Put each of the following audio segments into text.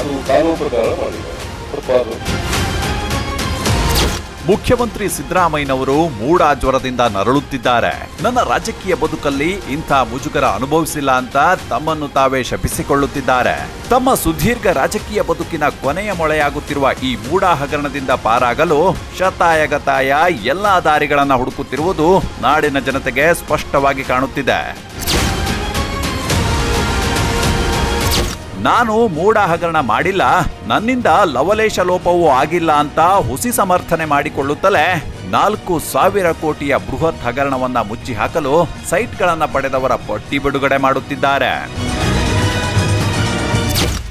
ಅದು ಮುಖ್ಯಮಂತ್ರಿ ಸಿದ್ದರಾಮಯ್ಯನವರು ಮೂಡ ಜ್ವರದಿಂದ ನರಳುತ್ತಿದ್ದಾರೆ. ನನ್ನ ರಾಜಕೀಯ ಬದುಕಲ್ಲಿ ಇಂಥ ಮುಜುಗರ ಅನುಭವಿಸಿಲ್ಲ ಅಂತ ತಮ್ಮನ್ನು ತಾವೇ ಶಪಿಸಿಕೊಳ್ಳುತ್ತಿದ್ದಾರೆ. ತಮ್ಮ ಸುದೀರ್ಘ ರಾಜಕೀಯ ಬದುಕಿನ ಕೊನೆಯ ಮೊಳೆಯಾಗುತ್ತಿರುವ ಈ ಮೂಡ ಹಗರಣದಿಂದ ಪಾರಾಗಲು ಶತಾಯಗತಾಯ ಎಲ್ಲಾ ದಾರಿಗಳನ್ನು ಹುಡುಕುತ್ತಿರುವುದು ನಾಡಿನ ಜನತೆಗೆ ಸ್ಪಷ್ಟವಾಗಿ ಕಾಣುತ್ತಿದೆ. ನಾನು ಮೂಢ ಹಗರಣ ಮಾಡಿಲ್ಲ, ನನ್ನಿಂದ ಲವಲೇಶ ಲೋಪವೂ ಆಗಿಲ್ಲ ಅಂತ ಹುಸಿ ಸಮರ್ಥನೆ ಮಾಡಿಕೊಳ್ಳುತ್ತಲೇ ನಾಲ್ಕು ಸಾವಿರ ಕೋಟಿಯ ಬೃಹತ್ ಹಗರಣವನ್ನ ಮುಚ್ಚಿ ಹಾಕಲು ಸೈಟ್ಗಳನ್ನ ಪಡೆದವರ ಪಟ್ಟಿ ಬಿಡುಗಡೆ ಮಾಡುತ್ತಿದ್ದಾರೆ.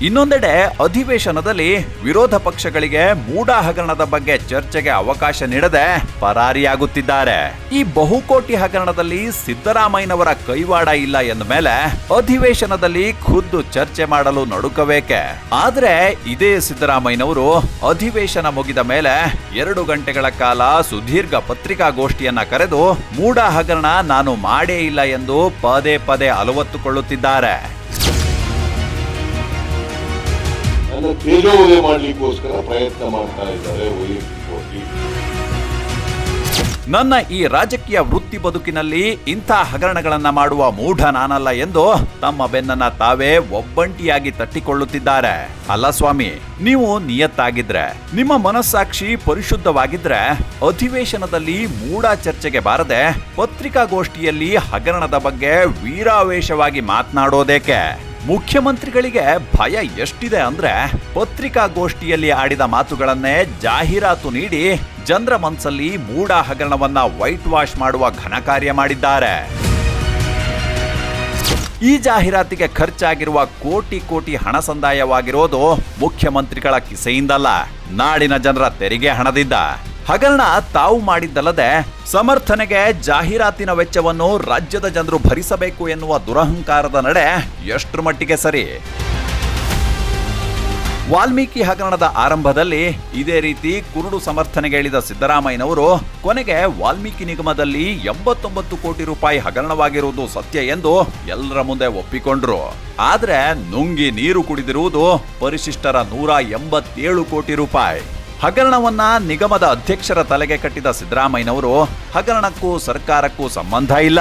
ಇನ್ನೊಂದೆಡೆ ಅಧಿವೇಶನದಲ್ಲಿ ವಿರೋಧ ಪಕ್ಷಗಳಿಗೆ ಮೂಡಾ ಹಗರಣದ ಬಗ್ಗೆ ಚರ್ಚೆಗೆ ಅವಕಾಶ ನೀಡದೆ ಪರಾರಿಯಾಗುತ್ತಿದ್ದಾರೆ. ಈ ಬಹುಕೋಟಿ ಹಗರಣದಲ್ಲಿ ಸಿದ್ದರಾಮಯ್ಯನವರ ಕೈವಾಡ ಇಲ್ಲ ಎಂದ ಮೇಲೆ ಅಧಿವೇಶನದಲ್ಲಿ ಖುದ್ದು ಚರ್ಚೆ ಮಾಡಲು ನಡುಕಬೇಕೆ ಆದ್ರೆ ಇದೇ ಸಿದ್ದರಾಮಯ್ಯನವರು ಅಧಿವೇಶನ ಮುಗಿದ ಮೇಲೆ ಎರಡು ಗಂಟೆಗಳ ಕಾಲ ಸುದೀರ್ಘ ಪತ್ರಿಕಾಗೋಷ್ಠಿಯನ್ನ ಕರೆದು ಮೂಡಾ ಹಗರಣ ನಾನು ಮಾಡೇ ಇಲ್ಲ ಎಂದು ಪದೇ ಪದೇ ಅಲವತ್ತುಕೊಳ್ಳುತ್ತಿದ್ದಾರೆ. ನನ್ನ ತೇಜೋವಧೆ ಮಾಡಲಿಕ್ಕೋಸ್ಕರ ಪ್ರಯತ್ನ ಮಾಡ್ತಾ ಇದ್ದಾರೆ ನನ್ನ ಈ ರಾಜಕೀಯ ವೃತ್ತಿ ಬದುಕಿನಲ್ಲಿ ಇಂಥ ಹಗರಣಗಳನ್ನು ಮಾಡುವ ಮೂಢ ನಾನಲ್ಲ ಎಂದು ತಮ್ಮ ಬೆನ್ನನ್ನ ತಾವೇ ಒಬ್ಬಂಟಿಯಾಗಿ ತಟ್ಟಿಕೊಳ್ಳುತ್ತಿದ್ದಾರೆ. ಅಲ್ಲ ಸ್ವಾಮಿ, ನೀವು ನಿಯತ್ತಾಗಿದ್ರೆ, ನಿಮ್ಮ ಮನಸ್ಸಾಕ್ಷಿ ಪರಿಶುದ್ಧವಾಗಿದ್ರೆ, ಅಧಿವೇಶನದಲ್ಲಿ ಮೂಢ ಚರ್ಚೆಗೆ ಬಾರದೆ ಪತ್ರಿಕಾಗೋಷ್ಠಿಯಲ್ಲಿ ಹಗರಣದ ಬಗ್ಗೆ ವೀರಾವೇಶವಾಗಿ ಮಾತನಾಡೋದೇಕೆ? ಮುಖ್ಯಮಂತ್ರಿಗಳಿಗೆ ಭಯ ಎಷ್ಟಿದೆ ಅಂದ್ರೆ ಪತ್ರಿಕಾಗೋಷ್ಠಿಯಲ್ಲಿ ಆಡಿದ ಮಾತುಗಳನ್ನೇ ಜಾಹೀರಾತು ನೀಡಿ ಜನರ ಮನಸ್ಸಲ್ಲಿ ಮೂಢ ಹಗರಣವನ್ನ ವೈಟ್ ವಾಶ್ ಮಾಡುವ ಘನ ಕಾರ್ಯ ಮಾಡಿದ್ದಾರೆ. ಈ ಜಾಹೀರಾತಿಗೆ ಖರ್ಚಾಗಿರುವ ಕೋಟಿ ಕೋಟಿ ಹಣ ಸಂದಾಯವಾಗಿರೋದು ಮುಖ್ಯಮಂತ್ರಿಗಳ ಕಿಸೆಯಿಂದಲ್ಲ. ನಾಡಿನ ಜನರ ತೆರಿಗೆ ಹಣದಿಂದ. ಹಗರಣ ತಾವು ಮಾಡಿದ್ದಲ್ಲದೆ ಸಮರ್ಥನೆಗೆ ಜಾಹೀರಾತಿನ ವೆಚ್ಚವನ್ನು ರಾಜ್ಯದ ಜನರು ಭರಿಸಬೇಕು ಎನ್ನುವ ದುರಹಂಕಾರದ ನಡೆ ಎಷ್ಟರ ಮಟ್ಟಿಗೆ ಸರಿ? ವಾಲ್ಮೀಕಿ ಹಗರಣದ ಆರಂಭದಲ್ಲಿ ಇದೇ ರೀತಿ ಕುರುಡು ಸಮರ್ಥನೆಗೆ ಇಳಿದ ಸಿದ್ದರಾಮಯ್ಯನವರು, ಕೊನೆಗೆ ವಾಲ್ಮೀಕಿ ನಿಗಮದಲ್ಲಿ ಎಂಬತ್ತೊಂಬತ್ತು ಕೋಟಿ ರೂಪಾಯಿ ಹಗರಣವಾಗಿರುವುದು ಸತ್ಯ ಎಂದು ಎಲ್ಲರ ಮುಂದೆ ಒಪ್ಪಿಕೊಂಡ್ರು. ಆದ್ರೆ ನುಂಗಿ ನೀರು ಕುಡಿದಿರುವುದು ಪರಿಶಿಷ್ಟರ ನೂರ ಎಂಬತ್ತೇಳು ಕೋಟಿ ರೂಪಾಯಿ. ಹಗರಣವನ್ನ ನಿಗಮದ ಅಧ್ಯಕ್ಷರ ತಲೆಗೆ ಕಟ್ಟಿದ ಸಿದ್ದರಾಮಯ್ಯನವರು, ಹಗರಣಕ್ಕೂ ಸರ್ಕಾರಕ್ಕೂ ಸಂಬಂಧ ಇಲ್ಲ.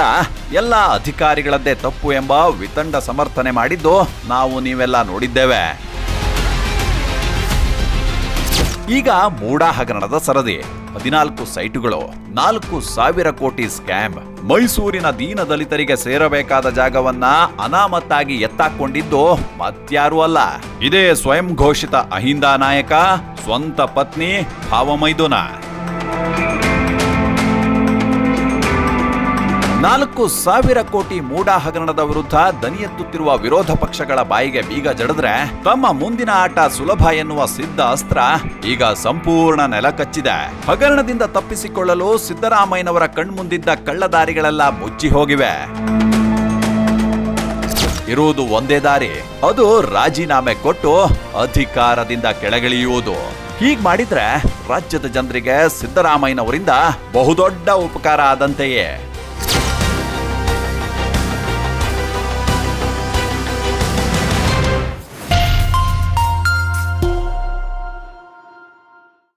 ಎಲ್ಲ ಅಧಿಕಾರಿಗಳದ್ದೇ ತಪ್ಪು ಎಂಬ ವಿತಂಡ ಸಮರ್ಥನೆ ಮಾಡಿದ್ದು ನಾವು ನೀವೆಲ್ಲ ನೋಡಿದ್ದೇವೆ. ಈಗ ಮೂಡ ಹಗರಣದ ಸರದಿ. ಹದಿನಾಲ್ಕು ಸೈಟುಗಳು, ನಾಲ್ಕು ಸಾವಿರ ಕೋಟಿ ಸ್ಕ್ಯಾಮ್. ಮೈಸೂರಿನ ದೀನ ದಲಿತರಿಗೆ ಸೇರಬೇಕಾದ ಜಾಗವನ್ನ ಅನಾಮತ್ತಾಗಿ ಎತ್ತಾಕೊಂಡಿದ್ದು ಮತ್ಯಾರೂ ಅಲ್ಲ. ಇದೇ ಸ್ವಯಂ ಘೋಷಿತ ಅಹಿಂದ ನಾಯಕ, ಸ್ವಂತ ಪತ್ನಿ ಭಾವಮೈದುನ. ನಾಲ್ಕು ಸಾವಿರ ಕೋಟಿ ಮೂಡಾ ಹಗರಣದ ವಿರುದ್ಧ ದನಿ ಎತ್ತುತ್ತಿರುವ ವಿರೋಧ ಪಕ್ಷಗಳ ಬಾಯಿಗೆ ಬೀಗ ಜಡಿದ್ರೆ ತಮ್ಮ ಮುಂದಿನ ಆಟ ಸುಲಭ ಎನ್ನುವ ಸಿದ್ಧ ಅಸ್ತ್ರ ಈಗ ಸಂಪೂರ್ಣ ನೆಲಕಚ್ಚಿದೆ ಹಗರಣದಿಂದ ತಪ್ಪಿಸಿಕೊಳ್ಳಲು ಸಿದ್ದರಾಮಯ್ಯನವರ ಕಣ್ಮುಂದಿದ್ದ ಕಳ್ಳದಾರಿಗಳೆಲ್ಲ ಮುಚ್ಚಿ ಹೋಗಿವೆ. ಇರುವುದು ಒಂದೇ ದಾರಿ, ಅದು ರಾಜೀನಾಮೆ ಕೊಟ್ಟು ಅಧಿಕಾರದಿಂದ ಕೆಳಗಿಳಿಯುವುದು. ಹೀಗ್ ಮಾಡಿದ್ರೆ ರಾಜ್ಯದ ಜನರಿಗೆ ಸಿದ್ದರಾಮಯ್ಯನವರಿಂದ ಬಹುದೊಡ್ಡ ಉಪಕಾರ ಆದಂತೆಯೇ.